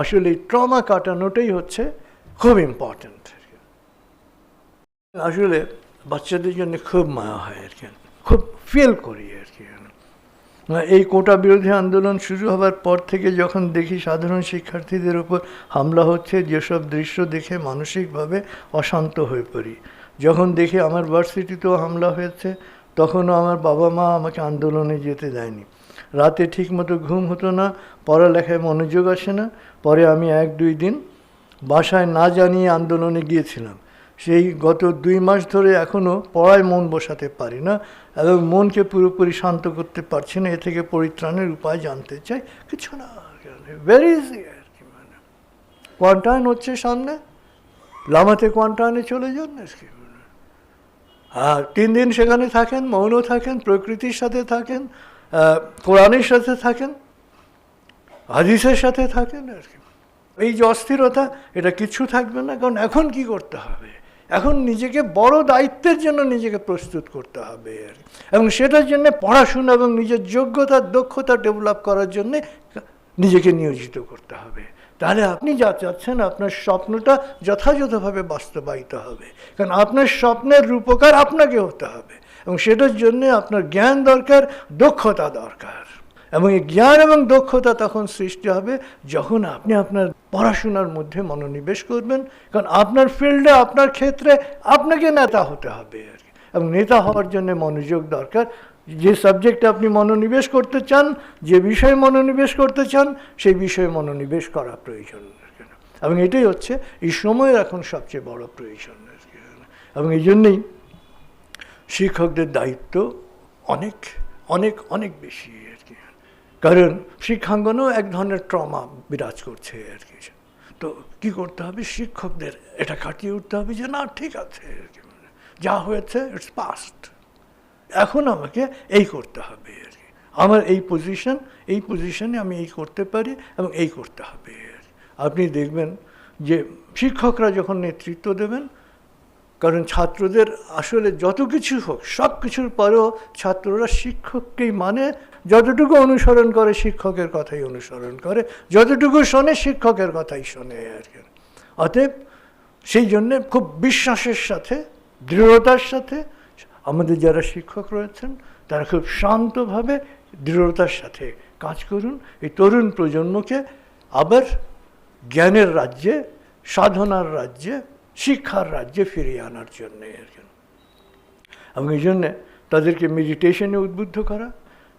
আসলে এই ট্রমা কাটানোটাই হচ্ছে খুব ইম্পর্ট্যান্ট আসলে বাচ্চাদের জন্য খুব মায়া হয় আর কি, খুব ফিল করি আর কি। এই কোটা বিরোধী আন্দোলন শুরু হবার পর থেকে যখন দেখি সাধারণ শিক্ষার্থীদের উপর হামলা হচ্ছে, যেসব দৃশ্য দেখে মানসিকভাবে অশান্ত হয়ে পড়ি। যখন দেখি আমার ভার্সিটিতেও হামলা হয়েছে, তখনও আমার বাবা মা আমাকে আন্দোলনে যেতে দেয়নি। রাতে ঠিকমতো ঘুম হতো না, পড়ালেখায় মনোযোগ আসে না। পরে আমি এক দুই দিন বাসায় না জানিয়ে আন্দোলনে গিয়েছিলাম। সেই গত দুই মাস ধরে এখনও পড়ায় মন বসাতে পারি না এবং মনকে পুরোপুরি শান্ত করতে পারছি না। এ থেকে পরিত্রাণের উপায় জানতে চাই। কিছু না ভেরি ইজি আর কি মানে। কোয়ান্টাইন হচ্ছে সামনে। লামাতে কোয়ান্টাইনে চলে যান আর হ্যাঁ তিন দিন সেখানে থাকেন মৌন থাকেন, প্রকৃতির সাথে থাকেন কোরআনের সাথে থাকেন, হাদিসের সাথে থাকেন, আর কি। এই যে অস্থিরতা, এটা কিছু থাকবে না, কারণ এখন কি করতে হবে? এখন নিজেকে বড় দায়িত্বের জন্য নিজেকে প্রস্তুত করতে হবে, আর। এবং সেটার জন্য পড়াশোনা এবং নিজের যোগ্যতা দক্ষতা ডেভেলপ করার জন্যে নিজেকে নিয়োজিত করতে হবে। তাহলে আপনি যা চাচ্ছেন, আপনার স্বপ্নটা যথাযথভাবে বাস্তবায়িত হবে। কারণ আপনার স্বপ্নের রূপকার আপনাকে হতে হবে। এবং সেটার জন্য আপনার জ্ঞান দরকার, দক্ষতা দরকার। এবং এই জ্ঞান এবং দক্ষতা তখন সৃষ্টি হবে যখন আপনি আপনার পড়াশোনার মধ্যে মনোনিবেশ করবেন, কারণ আপনার ফিল্ডে, আপনার ক্ষেত্রে আপনাকে নেতা হতে হবে আর কি। এবং নেতা হওয়ার জন্য মনোযোগ দরকার। যে সাবজেক্টে আপনি মনোনিবেশ করতে চান, যে বিষয়ে মনোনিবেশ করতে চান, সেই বিষয়ে মনোনিবেশ করা প্রয়োজন এবং এটাই হচ্ছে এই সময়ের এখন সবচেয়ে বড় প্রয়োজন। এবং এই জন্যেই শিক্ষকদের দায়িত্ব অনেক অনেক অনেক বেশি আর কি। কারণ শিক্ষাঙ্গনও এক ধরনের ট্রমা বিরাজ করছে আর কি। তো কি করতে হবে? শিক্ষকদের এটা কাটিয়ে উঠতে হবে যে, না, ঠিক আছে যা হয়েছে ইটস পাস্ট এখন আমাকে এই করতে হবে আর কি। আমার এই পজিশন এই পজিশনে আমি এই করতে পারি এবং এই করতে হবে। আপনি দেখবেন যে, শিক্ষকরা যখন নেতৃত্ব দেবেন কারণ ছাত্রদের আসলে যত কিছু হোক, সব কিছুর পরেও ছাত্ররা শিক্ষককেই মানে যতটুকু অনুসরণ করে শিক্ষকের কথাই অনুসরণ করে, যতটুকু শোনে শিক্ষকের কথাই শোনে আর কি। অতএব সেই জন্যে খুব বিশ্বাসের সাথে, দৃঢ়তার সাথে আমাদের যারা শিক্ষক রয়েছেন, তারা খুব শান্তভাবে দৃঢ়তার সাথে কাজ করুন। এই তরুণ প্রজন্মকে আবার জ্ঞানের রাজ্যে, সাধনার রাজ্যে শিক্ষার রাজ্যে ফিরিয়ে আনার জন্যে আর কি এবং এই জন্যে তাদেরকে মেডিটেশনে উদ্বুদ্ধ করা,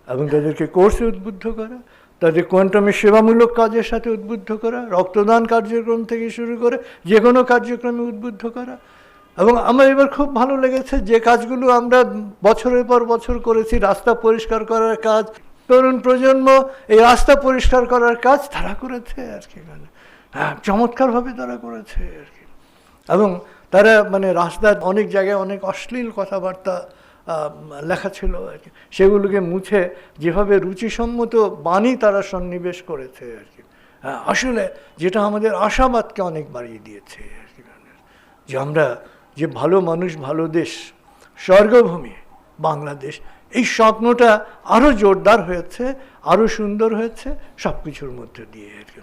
এবং তাদেরকে কোর্সে উদ্বুদ্ধ করা, তাদের কোয়ান্টামের সেবামূলক কাজের সাথে উদ্বুদ্ধ করা, রক্তদান কার্যক্রম থেকে শুরু করে যে কোনো কার্যক্রমে উদ্বুদ্ধ করা। এবং আমার এবার খুব ভালো লেগেছে যে কাজগুলো আমরা বছরের পর বছর করেছি, রাস্তা পরিষ্কার করার কাজ, তরুণ প্রজন্ম এই রাস্তা পরিষ্কার করার কাজ তারা করেছে আর কি হ্যাঁ চমৎকারভাবে তারা করেছে আর কি। এবং তারা মানে রাস্তার অনেক জায়গায় অনেক অশ্লীল কথাবার্তা লেখা ছিল আর কি। সেগুলোকে মুছে যেভাবে রুচিসম্মত বাণী তারা সন্নিবেশ করেছে আর কি। হ্যাঁ, আসলে যেটা আমাদের আশাবাদকে অনেক বাড়িয়ে দিয়েছে আর কি। যে আমরা যে ভালো মানুষ ভালো দেশ স্বর্গভূমি বাংলাদেশ এই স্বপ্নটা আরও জোরদার হয়েছে আরও সুন্দর হয়েছে সব কিছুর মধ্যে দিয়ে আর কি।